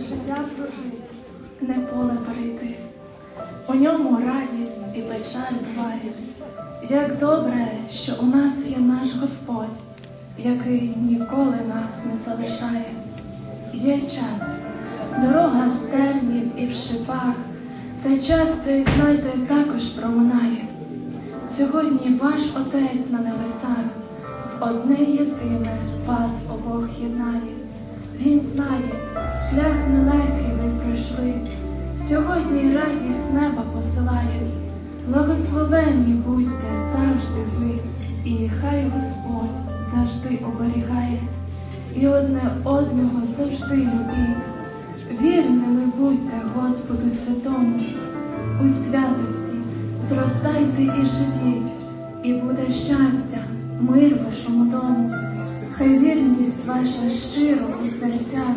життя прожить, не поле перейти. У ньому радість і печаль буває. Як добре, що у нас є наш Господь, який ніколи нас не залишає. Є час, дорога з тернів і в шипах, та час цей, знайте, також проминає. Сьогодні ваш Отець на небесах в одне єдине вас обох єднає. Він знає, шлях нелегкий ви пройшли. Сьогодні радість неба посилає. Благословенні будьте завжди ви, і хай Господь завжди оберігає, і одне одного завжди любіть. Вірними будьте Господу святому, у святості зростайте і живіть, і буде щастя, мир вашому дому. Хай вірність ваша щиро у серцях,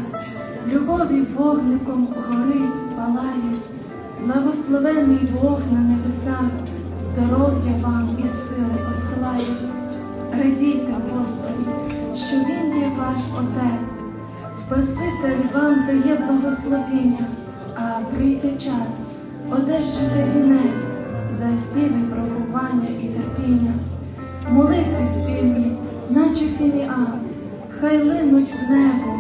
любові вогником горить, палає, благословений Бог на небесах, здоров'я вам і сили посилає. Радійте, Господі, що Він є ваш Отець, Спаситель вам дає благословіння, а прийде час, одержите вінець, за сі випробування і терпіння. Молитви спільні, наче фіміам, хай линуть в небо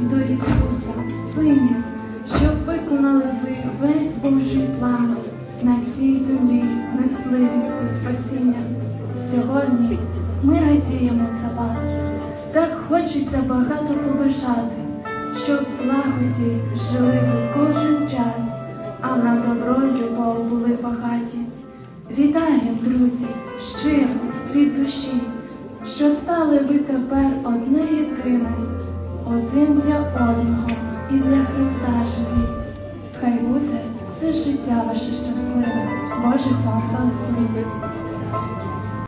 до Ісуса, Сині, щоб виконали ви весь Божий план на цій землі несли вістку спасіння. Сьогодні ми радіємо за вас. Так хочеться багато побажати, щоб в злагоді жили ви кожен час, а на добро й любов були багаті. Вітаємо, друзі, щиро від душі, що стали ви тепер одне одного і для Христа живіть. Хай буде все життя ваше щасливе, Божих вам благословень.